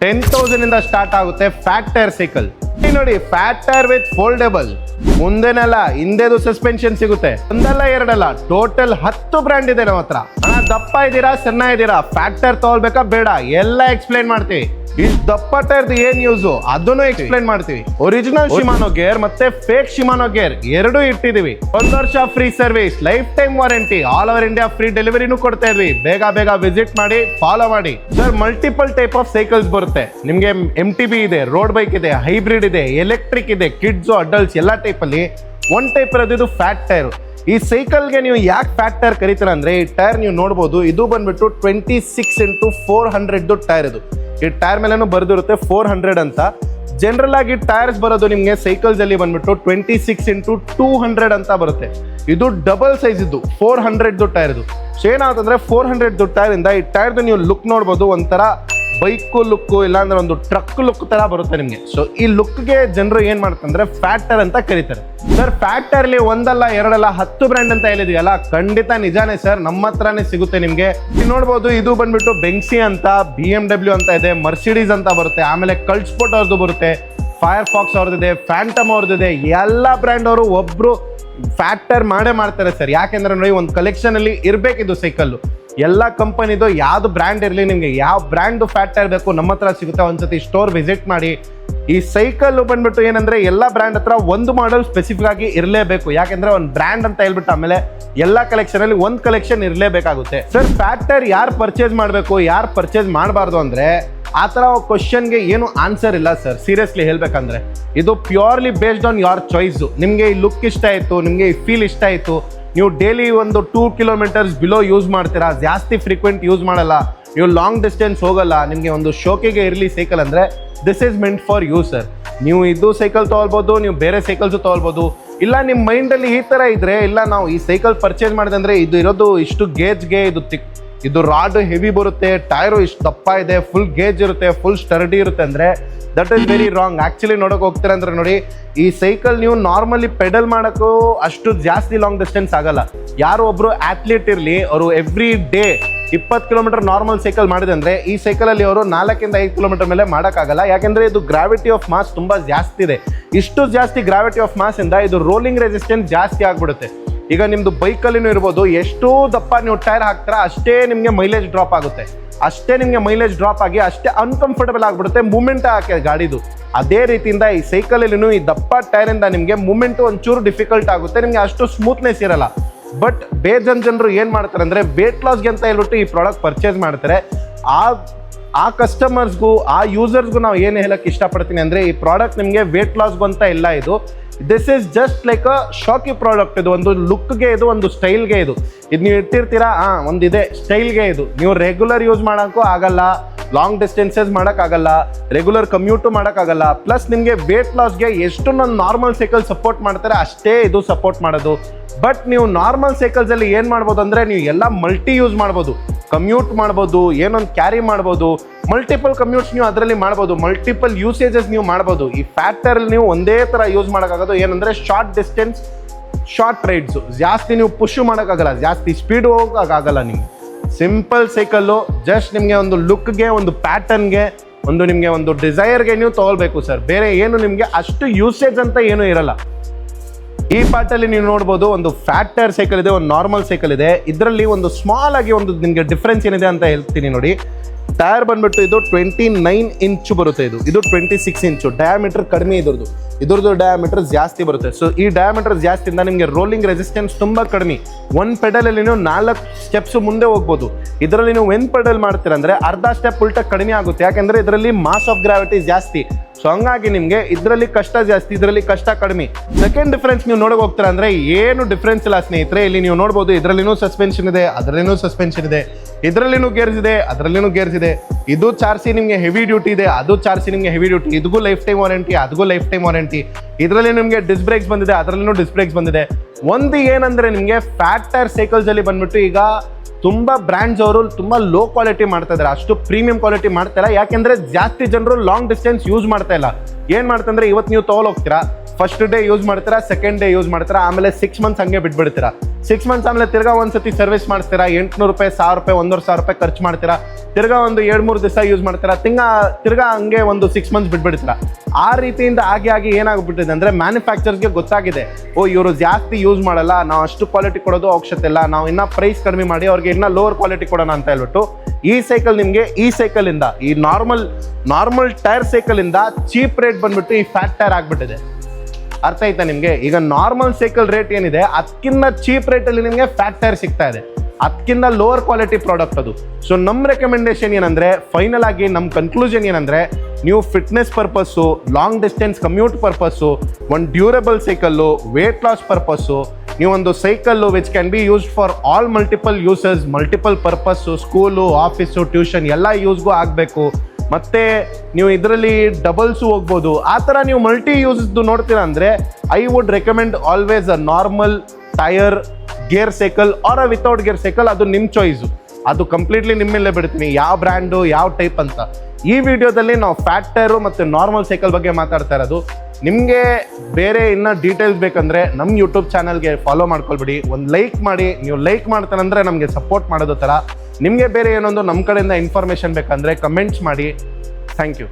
Ten thousand ಇಂದ start ಆಗುತ್ತೆ fat tyre cycle ನೋಡಿ ಫ್ಯಾಟ್ ಟೈರ್ ವಿತ್ ಫೋಲ್ಡೇಬಲ್ ಮುಂದೆನಲ್ಲ ಹಿಂದೆದು ಸಸ್ಪೆನ್ಷನ್ ಸಿಗುತ್ತೆ. ಒಂದಲ್ಲ ಎರಡಲ್ಲ ಟೋಟಲ್ ಹತ್ತು ಬ್ರ್ಯಾಂಡ್ ಇದೆ ನಮ್ಮ ಹತ್ರ. ಹಣ ದಪ್ಪ ಇದೀರಾ ಸಣ್ಣ ಇದ್ದೀರಾ? ಫ್ಯಾಟ್ ಟೈರ್ ತಗೊಳ್ಬೇಕಾ ಬೇಡ. ಎಲ್ಲ ಎಕ್ಸ್ಪ್ಲೈನ್ ಮಾಡ್ತೀವಿ. ಈ ದಪ್ಪ ಟೈರ್ದು ಏನ್ ಯೂಸ್ ಅದನ್ನು ಎಕ್ಸ್ಪ್ಲೈನ್ ಮಾಡ್ತೀವಿ. ಒರಿಜಿನಲ್ ಶಿಮಾನೋ ಗೇರ್ ಮತ್ತೆ ಫೇಕ್ ಶಿಮಾನೋ ಗೇರ್ ಎರಡೂ ಇಟ್ಟಿದೀವಿ ಒಂದ್ ವರ್ಷ free service lifetime warranty all over India free ಡೆಲಿವರಿನೂ ಕೊಡ್ತಾ ಇದ್ವಿ. ಬೇಗ ಬೇಗ ವಿಸಿಟ್ ಮಾಡಿ ಫಾಲೋ ಮಾಡಿ. Sir multiple type of cycles ಬರುತ್ತೆ. ನಿಮ್ಗೆ ಎಂ ಟಿ ಬಿ ಇದೆ ರೋಡ್ ಬೈಕ್ ಇದೆ ಹೈಬ್ರಿಡ್ ಇದೆ ಎಲೆಕ್ಟ್ರಿಕ್ ಇದೆ ಕಿಡ್ಸ್ ಅಡಲ್ಟ್ಸ್ ಎಲ್ಲ ಟೈಪಲ್ಲಿ ಒನ್ ಟೈಪ್ ಇರೋದು ಇದು ಫ್ಯಾಟ್ ಟೈರ್ ಈ ಸೈಕಲ್ಗೆ ನೀವು ಯಾಕೆ ಫ್ಯಾಟ್ ಟೈರ್ ಕರೀತೀರ ಅಂದರೆ ಈ ಟೈರ್ ನೀವು ನೋಡ್ಬೋದು, ಇದು ಬಂದ್ಬಿಟ್ಟು ಟ್ವೆಂಟಿ ಸಿಕ್ಸ್ ಇಂಟು ಫೋರ್ ಹಂಡ್ರೆಡ್ದು ಟೈರ್ ಇದು. ಈ ಟೈರ್ ಮೇಲೇನು ಬರೆದಿರುತ್ತೆ ಫೋರ್ ಹಂಡ್ರೆಡ್ ಅಂತ. ಜನರಲ್ ಆಗಿ ಟೈರ್ಸ್ ಬರೋದು ನಿಮಗೆ ಸೈಕಲ್ಸ್ ಅಲ್ಲಿ ಬಂದ್ಬಿಟ್ಟು twenty six into two hundred ಅಂತ ಬರುತ್ತೆ. ಇದು ಡಬಲ್ ಸೈಜ್ ಇದ್ದು ಫೋರ್ ಹಂಡ್ರೆಡ್ದು ಟೈರ್ ಇದು. ಸೊ ಏನಾಗುತ್ತೆ ಫೋರ್ ಹಂಡ್ರೆಡ್ದು ಟೈರ್ ಇಂದ ಈ ಟೈರ್ದು ನೀವು ಲುಕ್ ನೋಡ್ಬೋದು ಒಂಥರ ಬೈಕು ಲುಕ್ಕು ಇಲ್ಲಾಂದ್ರೆ ಒಂದು ಟ್ರಕ್ ಲುಕ್ ತರ ಬರುತ್ತೆ ನಿಮಗೆ. ಸೊ ಈ ಲುಕ್ಗೆ ಜನರು ಏನ್ ಮಾಡ್ತಂದ್ರೆ ಫ್ಯಾಕ್ಟರ್ ಅಂತ ಕರೀತಾರೆ. ಸರ್ ಫ್ಯಾಟರ್ಲಿ ಒಂದಲ್ಲ, ಎರಡಲ್ಲ, ಹತ್ತು ಬ್ರ್ಯಾಂಡ್ ಅಂತ ಹೇಳಿದೀವಲ್ಲ ಖಂಡಿತ ನಿಜಾನೇ ಸರ್ ನಮ್ಮ ಹತ್ರನೇ ಸಿಗುತ್ತೆ ನಿಮಗೆ. ನೋಡ್ಬೋದು, ಇದು ಬಂದ್ಬಿಟ್ಟು ಬೆಂಕ್ಸಿ ಅಂತ ಬಿ ಎಂ ಡಬ್ಲ್ಯೂ ಅಂತ ಇದೆ ಮರ್ಸಿಡೀಸ್ ಅಂತ ಬರುತ್ತೆ, ಆಮೇಲೆ ಕಲ್ಸ್ಪೋರ್ಟ್ ಅವ್ರದ್ದು ಬರುತ್ತೆ ಫೈರ್ ಫಾಕ್ಸ್ ಅವ್ರದ್ದಿದೆ ಫ್ಯಾಂಟಮ್ ಅವ್ರದ್ದಿದೆ ಎಲ್ಲ ಬ್ರ್ಯಾಂಡ್ ಅವರು ಒಬ್ರು ಫ್ಯಾಕ್ಟರ್ ಮಾಡೇ ಮಾಡ್ತಾರೆ ಸರ್ ಯಾಕೆಂದ್ರೆ ನೋಡಿ, ಒಂದು ಕಲೆಕ್ಷನ್ ಅಲ್ಲಿ ಇರಬೇಕಿದ್ದು ಸೈಕಲ್ಲು ಎಲ್ಲ ಕಂಪನಿದು ಯಾವ್ದು ಬ್ರ್ಯಾಂಡ್ ಇರಲಿ ನಿಮಗೆ, ಯಾವ ಬ್ರ್ಯಾಂಡ್ ಫ್ಯಾಟ್ ಬೇಕು ನಮ್ಮ ಹತ್ರ ಸಿಗುತ್ತೆ ಒಂದ್ಸತಿ ಸ್ಟೋರ್ ವಿಸಿಟ್ ಮಾಡಿ. ಈ ಸೈಕಲ್ ಬಂದ್ಬಿಟ್ಟು ಏನಂದ್ರೆ ಎಲ್ಲ ಬ್ರ್ಯಾಂಡ್ ಹತ್ರ ಒಂದು ಮಾಡೆಲ್ ಸ್ಪೆಸಿಫಿಕ್ ಆಗಿ ಇರಲೇಬೇಕು. ಯಾಕೆಂದ್ರೆ ಒಂದು ಬ್ರ್ಯಾಂಡ್ ಅಂತ ಹೇಳ್ಬಿಟ್ಟು ಆಮೇಲೆ ಎಲ್ಲ ಕಲೆಕ್ಷನ್ ಅಲ್ಲಿ ಒಂದು ಕಲೆಕ್ಷನ್ ಇರಲೇಬೇಕಾಗುತ್ತೆ. ಸರ್ ಫ್ಯಾಕ್ಟರ್ ಯಾರು ಪರ್ಚೇಸ್ ಮಾಡಬೇಕು, ಯಾರು ಪರ್ಚೇಸ್ ಮಾಡಬಾರ್ದು ಅಂದ್ರೆ ಆ ಥರ ಕ್ವಶನ್ಗೆ ಏನು ಆನ್ಸರ್ ಇಲ್ಲ ಸರ್ ಸೀರಿಯಸ್ಲಿ ಹೇಳ್ಬೇಕಂದ್ರೆ, ಇದು purely based on your choice ನಿಮಗೆ ಈ ಲುಕ್ ಇಷ್ಟ ಆಯ್ತು, ನಿಮಗೆ ಈ ಫೀಲ್ ಇಷ್ಟ ಆಯಿತು ನೀವು ಡೈಲಿ ಒಂದು ಟೂ ಕಿಲೋಮೀಟರ್ಸ್ ಬಿಲೋ ಯೂಸ್ ಮಾಡ್ತೀರಾ, ಜಾಸ್ತಿ ಫ್ರೀಕ್ವೆಂಟ್ ಯೂಸ್ ಮಾಡಲ್ಲ, ನೀವು ಲಾಂಗ್ ಡಿಸ್ಟೆನ್ಸ್ ಹೋಗಲ್ಲ, ನಿಮಗೆ ಒಂದು ಶೋಕಿಗೆ ಇರಲಿ ಸೈಕಲ್ ಅಂದರೆ this is meant for you sir ನೀವು ಇದು ಸೈಕಲ್ ತೊಗೊಳ್ಬೋದು, ನೀವು ಬೇರೆ ಸೈಕಲ್ಸು ತೊಗೊಳ್ಬೋದು. ಇಲ್ಲ ನಿಮ್ಮ ಮೈಂಡಲ್ಲಿ ಈ ಥರ ಇದ್ದರೆ ಇಲ್ಲ, ನಾವು ಈ ಸೈಕಲ್ ಪರ್ಚೇಸ್ ಮಾಡಿದೆ ಅಂದರೆ ಇದು ಇರೋದು ಇಷ್ಟು ಗೇಜ್ಗೆ ಇದು ತಿಕ್ ಇದು ರಾಡ್ ಹೆವಿ ಬರುತ್ತೆ ಟೈರು ಇಷ್ಟು ದಪ್ಪ ಇದೆ ಫುಲ್ ಗೇಜ್ ಇರುತ್ತೆ ಫುಲ್ ಸ್ಟರ್ಡಿ ಇರುತ್ತೆ ಅಂದರೆ that is very wrong actually ನೋಡೋಕೆ ಹೋಗ್ತಾರೆ ಅಂದ್ರೆ ನೋಡಿ, ಈ ಸೈಕಲ್ ನೀವು ನಾರ್ಮಲಿ ಪೆಡಲ್ ಮಾಡೋಕ್ಕೂ ಅಷ್ಟು ಜಾಸ್ತಿ ಲಾಂಗ್ ಡಿಸ್ಟೆನ್ಸ್ ಆಗಲ್ಲ. ಯಾರೋ ಒಬ್ರು ಅಥ್ಲೀಟ್ ಇರಲಿ, ಅವರು ಎವ್ರಿ ಡೇ ಇಪ್ಪತ್ತು ಕಿಲೋಮೀಟರ್ ನಾರ್ಮಲ್ ಸೈಕಲ್ ಮಾಡಿದೆ ಅಂದರೆ ಈ ಸೈಕಲಲ್ಲಿ ಅವರು ನಾಲ್ಕಿಂದ ಐದು ಕಿಲೋಮೀಟರ್ ಮೇಲೆ ಮಾಡೋಕ್ಕಾಗಲ್ಲ. ಯಾಕೆಂದರೆ ಇದು ಗ್ರಾವಿಟಿ ಆಫ್ ಮಾಸ್ ತುಂಬ ಜಾಸ್ತಿ ಇದೆ. ಇಷ್ಟು ಜಾಸ್ತಿ ಗ್ರಾವಿಟಿ ಆಫ್ ಮಾಸಿಂದ ಇದು ರೋಲಿಂಗ್ ರೆಸಿಸ್ಟೆನ್ಸ್ ಜಾಸ್ತಿ ಆಗಿಬಿಡುತ್ತೆ. ಈಗ ನಿಮ್ಮದು ಬೈಕಲ್ಲಿನೂ ಇರ್ಬೋದು, ಎಷ್ಟು ದಪ್ಪ ನೀವು ಟೈರ್ ಹಾಕ್ತೀರ, ಅಷ್ಟೇ ನಿಮಗೆ ಮೈಲೇಜ್ ಡ್ರಾಪ್ ಆಗುತ್ತೆ. ಅಷ್ಟೇ ನಿಮಗೆ ಮೈಲೇಜ್ ಡ್ರಾಪ್ ಆಗಿ, ಅಷ್ಟೇ ಅನ್ಕಂಫರ್ಟಬಲ್ ಆಗಿಬಿಡುತ್ತೆ ಮೂಮೆಂಟ್ ಹಾಕಿ ಗಾಡಿದು. ಅದೇ ರೀತಿಯಿಂದ ಈ ಸೈಕಲಲ್ಲಿನೂ ಈ ದಪ್ಪ ಟೈರಿಂದ ನಿಮಗೆ ಮೂಮೆಂಟು ಒಂಚೂರು ಡಿಫಿಕಲ್ಟ್ ಆಗುತ್ತೆ, ನಿಮಗೆ ಅಷ್ಟು ಸ್ಮೂತ್ನೆಸ್ ಇರಲ್ಲ. ಬಟ್ ಬೇಜನ್ ಜನರು ಏನು ಮಾಡ್ತಾರೆ ಅಂದರೆ ವೇಟ್ ಲಾಸ್ಗೆ ಅಂತ ಹೇಳ್ಬಿಟ್ಟು ಈ ಪ್ರಾಡಕ್ಟ್ ಪರ್ಚೇಸ್ ಮಾಡ್ತಾರೆ. ಆ ಆ ಕಸ್ಟಮರ್ಸ್ಗೂ ಆ ಯೂಸರ್ಸ್ಗೂ ನಾವು ಏನು ಹೇಳಕ್ಕೆ ಇಷ್ಟಪಡ್ತೀನಿ ಅಂದರೆ ಈ ಪ್ರಾಡಕ್ಟ್ ನಿಮಗೆ ವೇಟ್ ಲಾಸ್ಗೂ ಅಂತ ಇಲ್ಲ ಇದು. This is just like a ಶಾಕಿ product ಇದು ಒಂದು ಲುಕ್ಗೆ ಇದು, ಒಂದು ಸ್ಟೈಲ್ಗೆ ಇದು. ಇದು ನೀವು ಇಟ್ಟಿರ್ತೀರಾ? ಹಾಂ ಒಂದಿದೆ. ಸ್ಟೈಲ್ಗೆ ಇದು. ನೀವು ರೆಗ್ಯುಲರ್ ಯೂಸ್ ಮಾಡೋಕ್ಕೂ ಆಗಲ್ಲ. ಲಾಂಗ್ ಡಿಸ್ಟೆನ್ಸಸ್ ಮಾಡೋಕ್ಕಾಗಲ್ಲ ರೆಗ್ಯುಲರ್ ಕಮ್ಯೂಟು ಮಾಡೋಕ್ಕಾಗಲ್ಲ ಪ್ಲಸ್ ನಿಮಗೆ ವೇಟ್ ಲಾಸ್ಗೆ ಎಷ್ಟು ನನ್ನ ನಾರ್ಮಲ್ ಸೈಕಲ್ ಸಪೋರ್ಟ್ ಮಾಡ್ತಾರೆ, ಅಷ್ಟೇ ಇದು ಸಪೋರ್ಟ್ ಮಾಡೋದು. ಬಟ್ ನೀವು ನಾರ್ಮಲ್ ಸೈಕಲ್ಸಲ್ಲಿ ಏನು ಮಾಡ್ಬೋದು ಅಂದರೆ, ನೀವು ಎಲ್ಲ ಮಲ್ಟಿ ಯೂಸ್ ಮಾಡ್ಬೋದು. ಕಮ್ಯೂಟ್ ಮಾಡ್ಬೋದು, ಏನೊಂದು ಕ್ಯಾರಿ ಮಾಡ್ಬೋದು ಮಲ್ಟಿಪಲ್ ಕಮ್ಯೂಟ್ಸ್ ನೀವು ಅದರಲ್ಲಿ ಮಾಡ್ಬೋದು ಮಲ್ಟಿಪಲ್ ಯೂಸೇಜಸ್ ನೀವು ಮಾಡ್ಬೋದು. ಈ ಫ್ಯಾಕ್ಟರಲ್ಲಿ ನೀವು ಒಂದೇ ಥರ ಯೂಸ್ ಮಾಡೋಕ್ಕಾಗೋದು ಏನಂದರೆ ಶಾರ್ಟ್ ಡಿಸ್ಟೆನ್ಸ್ ಶಾರ್ಟ್ ರೈಡ್ಸು ಜಾಸ್ತಿ ನೀವು ಪುಷ್ ಮಾಡೋಕ್ಕಾಗಲ್ಲ, ಜಾಸ್ತಿ ಸ್ಪೀಡ್ ಹೋಗೋಕ್ಕಾಗಲ್ಲ ನಿಮಗೆ. ಸಿಂಪಲ್ ಸೈಕಲ್ಲು ಜಸ್ಟ್ ನಿಮಗೆ ಒಂದು ಲುಕ್ಗೆ ಒಂದು ಪ್ಯಾಟರ್ನ್ಗೆ ಒಂದು ನಿಮಗೆ ಒಂದು ಡಿಸೈರ್ಗೆ ನೀವು ತೊಗೊಳ್ಬೇಕು ಸರ್ ಬೇರೆ ಏನು ನಿಮಗೆ ಅಷ್ಟು ಯೂಸೇಜ್ ಅಂತ ಏನೂ ಇರಲ್ಲ. ಈ ಪಾರ್ಟಲ್ಲಿ ನೀವು ನೋಡ್ಬೋದು ಒಂದು ಫ್ಯಾಟ್ ಟೈರ್ ಸೈಕಲ್ ಇದೆ, ಒಂದು ನಾರ್ಮಲ್ ಸೈಕಲ್ ಇದೆ. ಇದರಲ್ಲಿ ಒಂದು ಸ್ಮಾಲ್ ಆಗಿ ಒಂದು ನಿಮಗೆ ಡಿಫ್ರೆನ್ಸ್ ಏನಿದೆ ಅಂತ ಹೇಳ್ತೀನಿ ನೋಡಿ. ಟೈರ್ ಬಂದ್ಬಿಟ್ಟು ಇದು ಟ್ವೆಂಟಿ ನೈನ್ ಇಂಚು ಬರುತ್ತೆ ಇದು. ಇದು ಟ್ವೆಂಟಿ ಸಿಕ್ಸ್ ಇಂಚು. ಡಯಾಮೀಟರ್ ಕಡಿಮೆ ಇದ್ರದ್ದು. ಇದ್ರದ್ದು ಡಯಾಮೀಟರ್ ಜಾಸ್ತಿ ಬರುತ್ತೆ. ಸೊ ಈ ಡಯಾಮೀಟರ್ ಜಾಸ್ತಿಯಿಂದ ನಿಮಗೆ ರೋಲಿಂಗ್ ರೆಸಿಸ್ಟೆನ್ಸ್ ತುಂಬ ಕಡಿಮೆ. ಒನ್ ಪೆಡಲಲ್ಲಿ ನೀವು ನಾಲ್ಕು ಸ್ಟೆಪ್ಸ್ ಮುಂದೆ ಹೋಗ್ಬೋದು. ಇದರಲ್ಲಿ ನೀವು ಒಂದು ಪೆಡಲ್ ಮಾಡ್ತೀರಂದ್ರೆ ಅರ್ಧ ಸ್ಟೆಪ್ ಉಲ್ಟ ಕಡಿಮೆ ಆಗುತ್ತೆ. ಯಾಕೆಂದರೆ ಇದರಲ್ಲಿ ಮಾಸ್ ಆಫ್ ಗ್ರಾವಿಟಿ ಜಾಸ್ತಿ. ಸೊ ಹಂಗಾಗಿ ನಿಮಗೆ ಇದರಲ್ಲಿ ಕಷ್ಟ ಜಾಸ್ತಿ, ಇದರಲ್ಲಿ ಕಷ್ಟ ಕಡಿಮೆ. ಸೆಕೆಂಡ್ ಡಿಫ್ರೆನ್ಸ್ ನೀವು ನೋಡಕ್ ಹೋಗ್ತೀರಾ ಅಂದರೆ ಏನು ಡಿಫ್ರೆನ್ಸ್ ಇಲ್ಲ ಸ್ನೇಹಿತರೆ. ಇಲ್ಲಿ ನೀವು ನೋಡ್ಬೋದು ಇದರಲ್ಲಿನೂ ಸಸ್ಪೆನ್ಷನ್ ಇದೆ, ಅದರಲ್ಲಿನೂ ಸಸ್ಪೆನ್ಷನ್ ಇದೆ. ಇದರಲ್ಲಿನೂ ಗೇರ್ಸ್ ಅದರಲ್ಲಿನೂ ಗೇರ್ಸ್ ಇದೆ ಚಾರ್ಸಿ ನಿಮಗೆ ಹೆವಿ ಡ್ಯೂಟಿ ಇದೆ, ಅದು ಚಾರ್ಸಿ ನಿಮಗೆ ಹೆವಿ ಡ್ಯೂಟಿ ಇದಕ್ಕೂ ಲೈಫ್ ಟೈಮ್ ವಾರಂಟಿ ಅದಕ್ಕೂ ಲೈಫ್ ಟೈಮ್ ವಾರಂಟಿ ಇದರಲ್ಲಿ ನಿಮಗೆ ಡಿಸ್ ಬ್ರೇಕ್ಸ್ ಬಂದಿದೆ, ಅದರಲ್ಲಿನೂ ಡಿಸ್ ಬ್ರೇಕ್ಸ್ ಬಂದಿದೆ. ಒಂದು ಏನಂದರೆ ನಿಮಗೆ ಫ್ಯಾಟ್ ಟೈರ್ ಸೈಕಲ್ಸಲ್ಲಿ ಬಂದ್ಬಿಟ್ಟು ಈಗ ತುಂಬ ಬ್ರ್ಯಾಂಡ್ಸ್ ಅವರು ತುಂಬ ಲೋ ಕ್ವಾಲಿಟಿ ಮಾಡ್ತಾ ಇದ್ದಾರೆ ಅಷ್ಟು ಪ್ರೀಮಿಯಂ ಕ್ವಾಲಿಟಿ ಮಾಡ್ತಾ ಇಲ್ಲ. ಯಾಕೆಂದ್ರೆ ಜಾಸ್ತಿ ಜನರು ಲಾಂಗ್ ಡಿಸ್ಟೆನ್ಸ್ ಯೂಸ್ ಮಾಡ್ತಾ ಇಲ್ಲ. ಏನು ಮಾಡ್ತಂದರೆ ಇವತ್ತು ನೀವು ತೊಗೊಳೋಗ್ತೀರಾ ಫಸ್ಟ್ ಡೇ ಯೂಸ್ ಮಾಡ್ತೀರಾ ಸೆಕೆಂಡ್ ಡೇ ಯೂಸ್ ಮಾಡ್ತೀರಾ, ಆಮೇಲೆ ಸಿಕ್ಸ್ ಮಂತ್ಸ್ ಹಂಗೆ ಬಿಟ್ಬಿಡ್ತೀರಾ. ಸಿಕ್ಸ್ ಮಂತ್ಸ್ ಆಮೇಲೆ ತಿರ್ಗಾ ಒಂದ್ಸತಿ ಸರ್ವಿಸ್ ಮಾಡ್ತೀರಾ ಎಂಟ್ನೂರು ರೂಪಾಯಿ, ಸಾವಿರ ರೂಪಾಯಿ, ಒಂದೂವರೆ ಸಾವಿರ ರೂಪಾಯಿ ಖರ್ಚು ಮಾಡ್ತೀರಾ. ತಿರ್ಗಾ ಒಂದು ಎರಡು ಮೂರು ದಿವಸ ಯೂಸ್ ಮಾಡ್ತೀರಾ, ತಿಂಗ, ತಿರ್ಗಾ ಹಂಗೆ ಒಂದು ಸಿಕ್ಸ್ ಮಂತ್ಸ್ ಬಿಟ್ಬಿಡ್ತೀರಾ. ಆ ರೀತಿಯಿಂದ ಆಗಿ ಆಗಿ ಏನಾಗ್ಬಿಟ್ಟಿದೆ ಅಂದರೆ ಮ್ಯಾನುಫ್ಯಾಕ್ಚರ್ಸ್ಗೆ ಗೊತ್ತಾಗಿದೆ, ಓ ಇವರು ಜಾಸ್ತಿ ಯೂಸ್ ಮಾಡಲ್ಲ, ನಾವು ಅಷ್ಟು ಕ್ವಾಲಿಟಿ ಕೊಡೋದು ಅವಶ್ಯಕತೆ ಇಲ್ಲ, ನಾವು ಇನ್ನೂ ಪ್ರೈಸ್ ಕಡಿಮೆ ಮಾಡಿ ಅವ್ರಿಗೆ ಇನ್ನೂ ಲೋವರ್ ಕ್ವಾಲಿಟಿ ಕೊಡೋಣ ಅಂತ ಹೇಳ್ಬಿಟ್ಟು, ಈ ಸೈಕಲ್ ನಿಮಗೆ ಈ ಸೈಕಲಿಂದ ಈ ನಾರ್ಮಲ್ ನಾರ್ಮಲ್ ಟೈರ್ ಸೈಕಲಿಂದ ಚೀಪ್ ರೇಟ್ ಬಂದ್ಬಿಟ್ಟು ಈ ಫ್ಯಾಟ್ ಟೈರ್ ಆಗಿಬಿಟ್ಟಿದೆ. ಅರ್ಥ ಆಯ್ತಾ ನಿಮಗೆ? ಈಗ ನಾರ್ಮಲ್ ಸೈಕಲ್ ರೇಟ್ ಏನಿದೆ ಅದಕ್ಕಿಂತ ಚೀಪ್ ರೇಟಲ್ಲಿ ನಿಮಗೆ ಫ್ಯಾಟ್ ಟೈರ್ ಸಿಗ್ತಾ ಇದೆ. ಅದಕ್ಕಿಂತ ಲೋವರ್ ಕ್ವಾಲಿಟಿ ಪ್ರಾಡಕ್ಟ್ ಅದು. ಸೊ ನಮ್ಮ ರೆಕಮೆಂಡೇಶನ್ ಏನಂದ್ರೆ ಫೈನಲ್ ಆಗಿ ನಮ್ಮ ಕನ್ಕ್ಲೂಷನ್ ಏನಂದ್ರೆ, ನೀವು fitness purpose long distance commute purpose ಒಂದು durable cycle weight loss purpose ನೀವೊಂದು cycle which can be used for all multiple uses multiple purpose school office tuition ಎಲ್ಲ ಯೂಸ್ಗೂ ಆಗಬೇಕು. ಮತ್ತೆ ನೀವು ಇದರಲ್ಲಿ ಡಬಲ್ಸು ಹೋಗ್ಬೋದು. ಆ ಥರ ನೀವು ಮಲ್ಟಿ ಯೂಸ್ದು ನೋಡ್ತೀರಾ ಅಂದರೆ I would recommend always a normal tyre gear cycle or a without gear cycle ಅದು ನಿಮ್ಮ ಚಾಯ್ಸು ಅದು ಕಂಪ್ಲೀಟ್ಲಿ ನಿಮ್ಮೇಲೆ ಬಿಡ್ತೀನಿ ಯಾವ ಬ್ರ್ಯಾಂಡು ಯಾವ ಟೈಪ್ ಅಂತ. ಈ ವಿಡಿಯೋದಲ್ಲಿ ನಾವು ಫ್ಯಾಟ್ ಟೈರು ಮತ್ತು ನಾರ್ಮಲ್ ಸೈಕಲ್ ಬಗ್ಗೆ ಮಾತಾಡ್ತಾ ಇರೋದು. ನಿಮಗೆ ಬೇರೆ ಇನ್ನೂ ಡೀಟೇಲ್ಸ್ ಬೇಕಂದರೆ ನಮ್ಮ ಯೂಟ್ಯೂಬ್ ಚಾನಲ್ಗೆ ಫಾಲೋ ಮಾಡ್ಕೊಳ್ಬಿಡಿ. ಒಂದು ಲೈಕ್ ಮಾಡಿ. ನೀವು ಲೈಕ್ ಮಾಡ್ತಾನಂದರೆ ನಮಗೆ ಸಪೋರ್ಟ್ ಮಾಡೋದು ಥರ ನಿಮಗೆ ಬೇರೆ ಏನೊಂದು ನಮ್ಮ ಕಡೆಯಿಂದ ಇನ್ಫಾರ್ಮೇಷನ್ ಬೇಕಂದರೆ ಕಮೆಂಟ್ಸ್ ಮಾಡಿ. Thank you